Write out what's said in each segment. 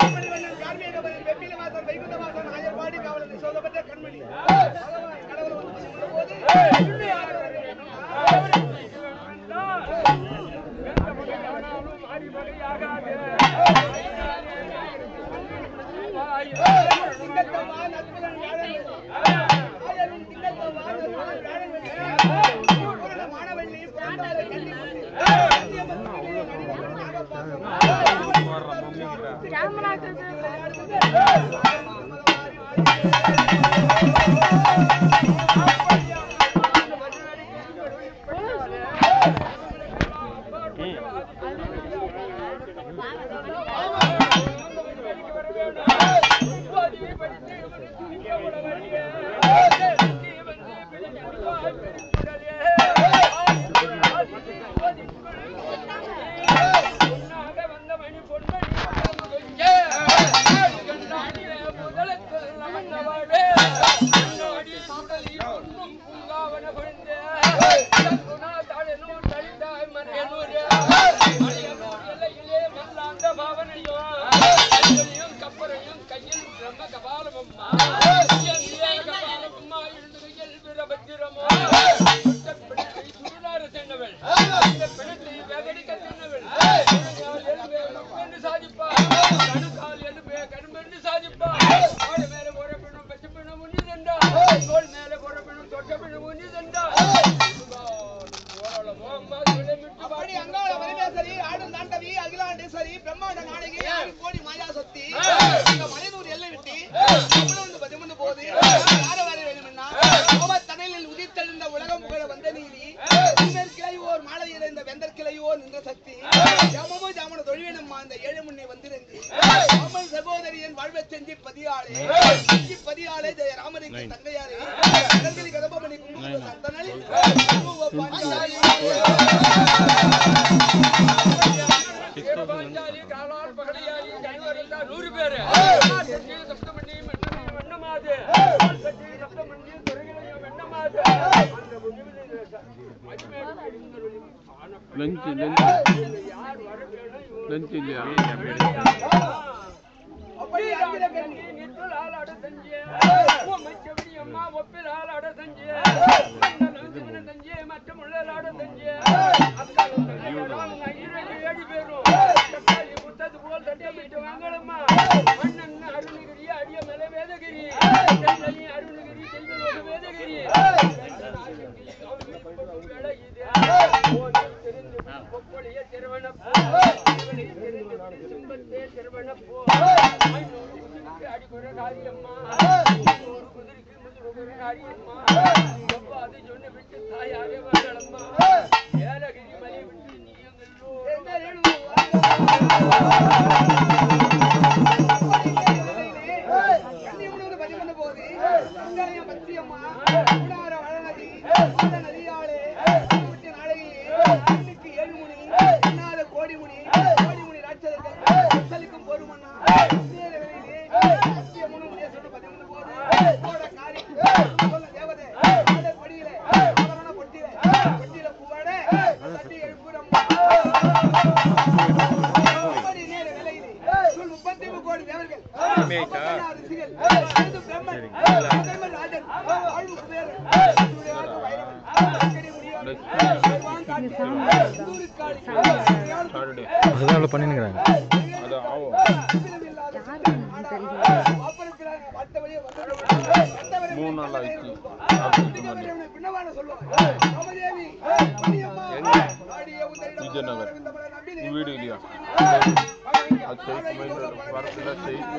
கண்மணிவண்ணன், கார்மேகவரன், வெப்பிலவாசன், மணிவண்ணன், கப்பரையும் கையில் பிரம்ம கபாலமம்மா கபாலமம்மா இருந்துகையில் வீரபத்திரமோ பிணத்தை சுடுநாறு தின்னவள் இந்த பிணத்தை வேகடிக்க தின்னவள் சாதிப்பா. கணுக்கால் எழுப்பே கரும்பென்று சாதிப்பா. மேல போற பிணம் பச்சை பிணம் உண்ணி தண்டா அகிலாண்டேஸ்வரி பிரம்மாண்ட நாடகி ஆறு கோடி மாயா சொத்தி இந்த மலைதூர் எல்லை விட்டு வந்து பதிமூணு போது யார வர வேண்டும்னா கோபத்தனையில் உதித்தெழுந்த உலகம் புகழ வந்த நீதி. உன்னர் கிளையோர் மாலை இறைந்த வெந்தர் கிளையோர் நின்ற சக்தி. ஜாமமோ ஜாமன தொழிலம்மா அந்த ஏழு முன்னே வந்திருந்து. ராமன் சகோதரியன் வாழ்வச் செஞ்சு பதியாளே. செஞ்சு பதியாளே ஜெய ராமனுக்கு தங்கையாரே. கடற்கரை கதபமணி குங்கும சந்தனல் பாஞ்சாலி பாஞ்சாலி காலால் பகடையாளி கைவர் எல்லாம் நூறு பேரு. வண்ணமாது. வெண்ணமாது. லஞ்சு லஞ்சு. இல்லையா? நிற்றல் ஆளாட செஞ்சே. அம்மா ஒப்பில் ஆளாட முத்தது போல் தட்டமிட்டு வாங்கலம்மா மன்னன் அருணகிரி அடிய மலை வேதகிரி. தென்னலி அருணகிரி செல்வலோக வேதகிரி பொப்பொழிய திருவனப்போ தெரிந்து சும்பத்தே திருவனப்போ அடிக்குற காரியம்மா குதிரைக்கு முதுகுற காரியம்மா அது சொன்ன விட்டு தாயாக வாழம்மா ஏலகிரி மலை விட்டு நீங்களும் Música அதுதான் அவ்வளோ பண்ணினுங்கிறாங்க மூணு நாள் ஆயிடுச்சு விஜயநகர் வீடு இல்லையா அது சைட் வரத்துல சைட்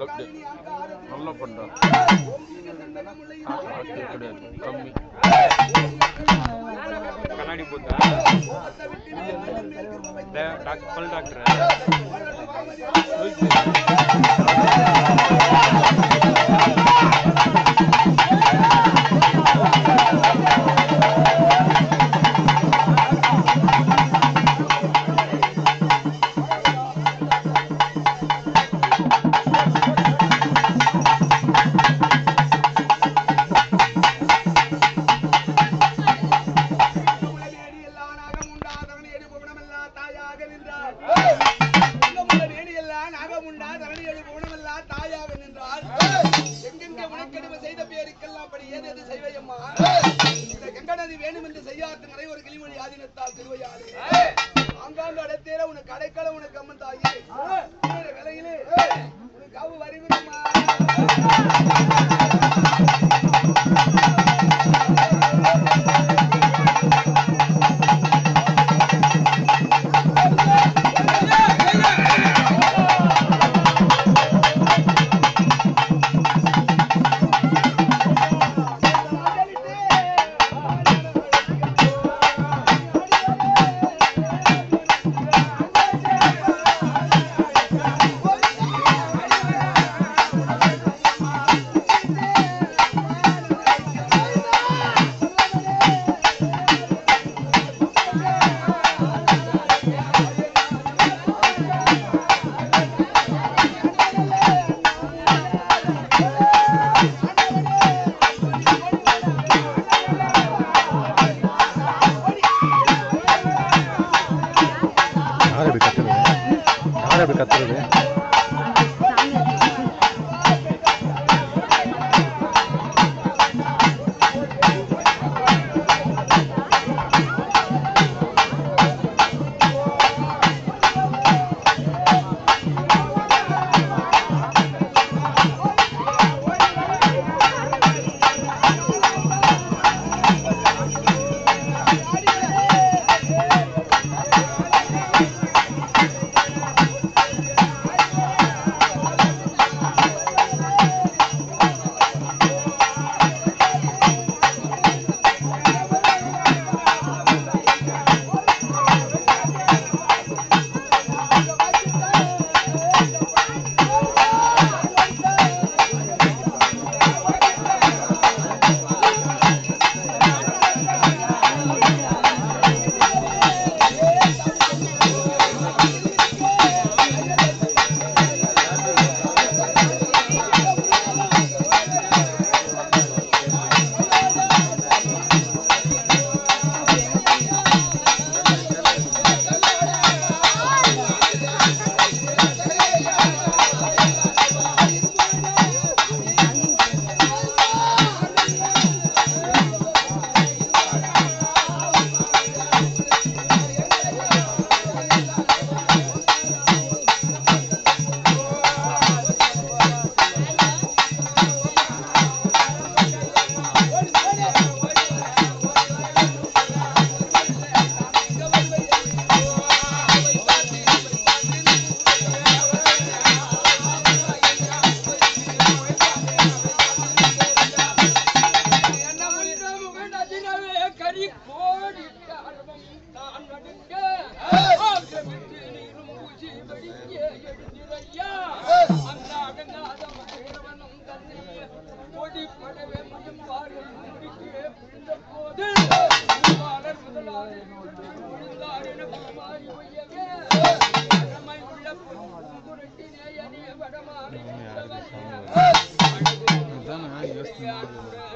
வச்சு நல்லா பண்றான் கிடையாது கம்மி கண்ணாடி போத்தா டாக்டர் பல் டாக்டர் ஒரு கிளிமொழி ஆதீனத்தால் திருவையாறு. ஆங்காங்க அடைத்தேர உனக்கு அடைக்கல உனக்கு அம்மன் தாயே. விலையிலே உனக்கு அவு வருகிறோமா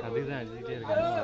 அதுதான் அடிச்சுட்டே இருக்காங்க